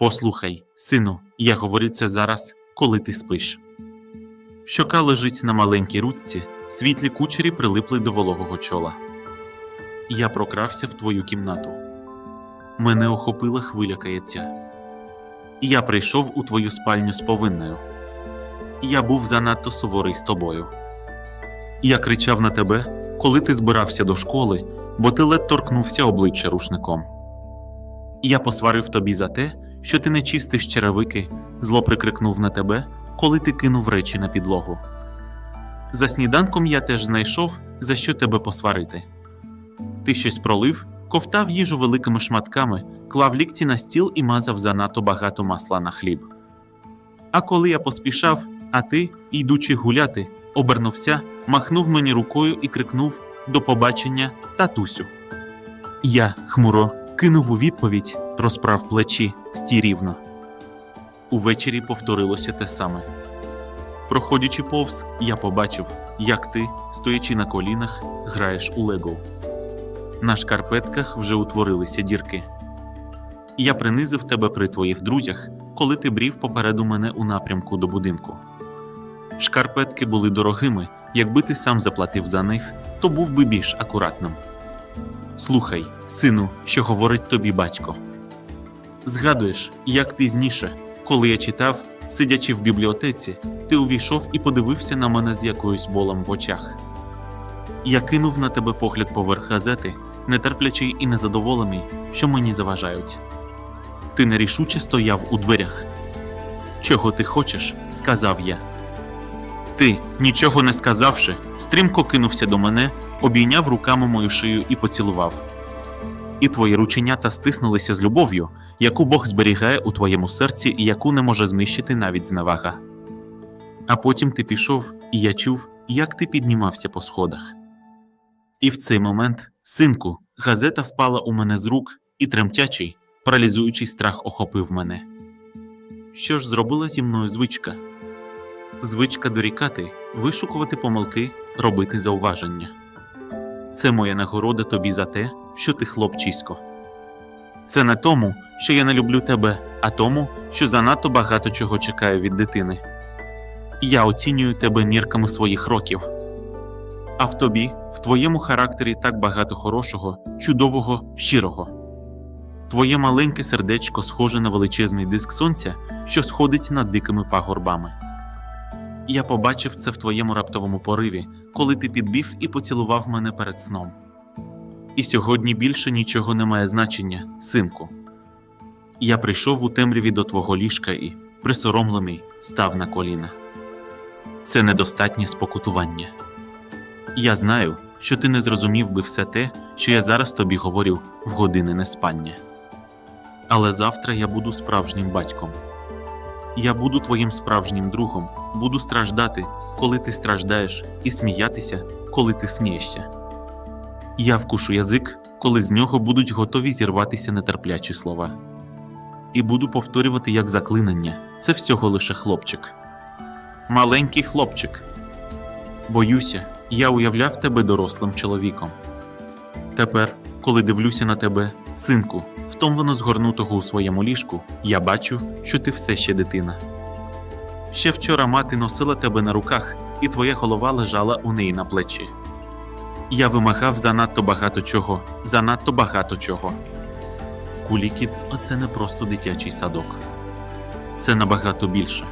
Послухай, сину, я говорю це зараз, коли ти спиш. Щока лежить на маленькій руцці, світлі кучері прилипли до вологого чола. Я прокрався в твою кімнату. Мене охопила хвиля каяття. Я прийшов у твою спальню з повинною. Я був занадто суворий з тобою. Я кричав на тебе, коли ти збирався до школи, бо ти ледь торкнувся обличчя рушником. Я посварив тобі за те, що ти не чистиш черевики, зло прикрикнув на тебе, коли ти кинув речі на підлогу. За сніданком я теж знайшов, за що тебе посварити. Ти щось пролив, ковтав їжу великими шматками, клав лікті на стіл і мазав занадто багато масла на хліб. А коли я поспішав, а ти, йдучи гуляти, обернувся, махнув мені рукою і крикнув До побачення, татусю. Я, хмуро, кинув у відповідь, розправ плечі, стій рівно. Увечері повторилося те саме. Проходячи повз, я побачив, як ти, стоячи на колінах, граєш у лего. На шкарпетках вже утворилися дірки. Я принизив тебе при твоїх друзях, коли ти брів попереду мене у напрямку до будинку. Шкарпетки були дорогими, якби ти сам заплатив за них, то був би більш акуратним. Слухай, сину, що говорить тобі батько. Згадуєш, як пізніше, коли я читав, сидячи в бібліотеці, ти увійшов і подивився на мене з якоюсь болем в очах. Я кинув на тебе погляд поверх газети, нетерплячий і незадоволений, що мені заважають. Ти нерішуче стояв у дверях. Чого ти хочеш? сказав я. Ти, нічого не сказавши, стрімко кинувся до мене, обійняв руками мою шию і поцілував. І твої рученята стиснулися з любов'ю, яку Бог зберігає у твоєму серці і яку не може знищити навіть зневага. А потім ти пішов, і я чув, як ти піднімався по сходах. І в цей момент, синку, газета впала у мене з рук, і тремтячий, паралізуючий страх охопив мене. Що ж зробила зі мною звичка? Звичка дорікати, вишукувати помилки, робити зауваження. Це моя нагорода тобі за те, що ти хлопчисько. Це не тому, що я не люблю тебе, а тому, що занадто багато чого чекаю від дитини. Я оцінюю тебе мірками своїх років. А в тобі, в твоєму характері так багато хорошого, чудового, щирого. Твоє маленьке сердечко схоже на величезний диск сонця, що сходить над дикими пагорбами. Я побачив це в твоєму раптовому пориві, коли ти підбів і поцілував мене перед сном. І сьогодні більше нічого не має значення, синку. Я прийшов у темряві до твого ліжка і, присоромлений, став на коліна. Це недостатнє спокутування. Я знаю, що ти не зрозумів би все те, що я зараз тобі говорю в години неспання. Але завтра я буду справжнім батьком. Я буду твоїм справжнім другом, буду страждати, коли ти страждаєш, і сміятися, коли ти смієшся. Я вкушу язик, коли з нього будуть готові зірватися нетерплячі слова. І буду повторювати як заклинання це всього лише хлопчик. Маленький хлопчик. Боюся, я уявляв тебе дорослим чоловіком. Тепер, коли дивлюся на тебе, синку, втомлено згорнутого у своєму ліжку, я бачу, що ти все ще дитина. Ще вчора мати носила тебе на руках, і твоя голова лежала у неї на плечі. Я вимагав занадто багато чого, занадто багато чого. Кулікіц – оце не просто дитячий садок. Це набагато більше.